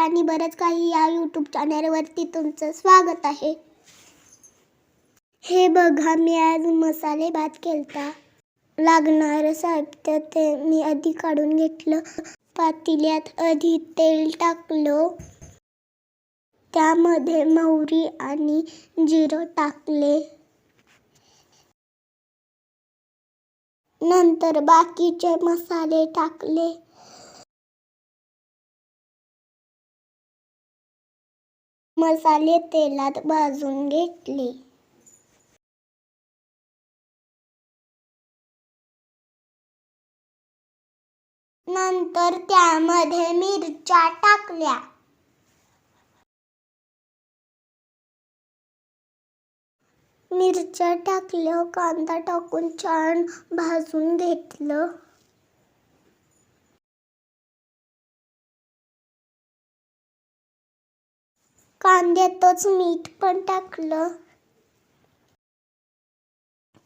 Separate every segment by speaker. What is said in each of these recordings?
Speaker 1: आणि बरंच काही या यूट्यूब चॅनलवरती तुमचं स्वागत आहे. हे बघा मी आज मसाले भात केलता. लागणारं साहित्य ते मी आधी काढून घेतलं. पातेल्यात आधी तेल टाकलं. त्यामध्ये मोहरी आणि जिरं टाकले. नंतर बाकीचे मसाले टाकले. मसाले तेलात भाजून घेतले. नंतर त्यामध्ये मिरच्या टाकल्या. मिरच्या टाकल्या कांदा टाकून छान भाजून घेतलं. कांद्यातच मीठ पण टाकलं.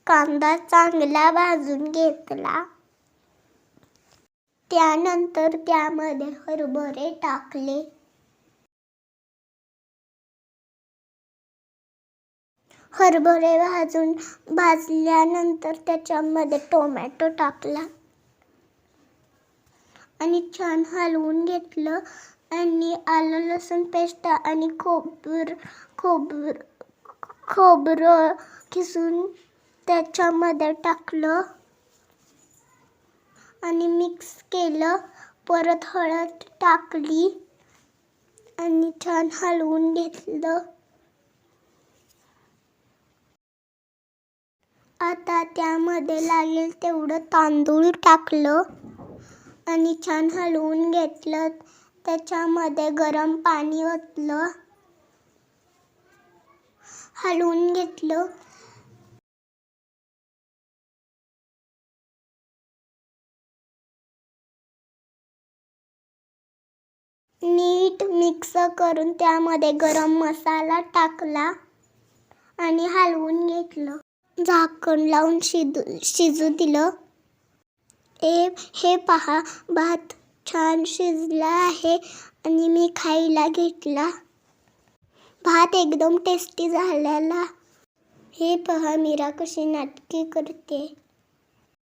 Speaker 1: कांदा चांगला भाजून घेतला. त्यानंतर त्यामध्ये हरभरे टाकले. हरभरे भाजून भाजल्यानंतर त्याच्यामध्ये टोमॅटो टाकला. आणि छान हलवून घेतलं. आणि आलं लसूण पेस्ट आणि खोबर खोबर खोबरं किसून त्याच्यामध्ये टाकलं. आणि मिक्स केलं. परत हळद टाकली. आणि छान हलवून घेतलं. आता त्यामध्ये लागेल तेवढं तांदूळ टाकलं. आणि छान हलवून घेतलं. त्याच्यामध्ये गरम पाणी ओतलं हलवून घेतलं. नीट मिक्स करून त्यामध्ये गरम मसाला टाकला आणि हलवून घेतलं. झाकण लावून शिजू शिजू दिलं. ए हे पहा भात छान शिजला आहे आणि मी खायला घेतला. भात एकदम टेस्टी झालेला. हे पहा मीरा कशी नाटकी करते.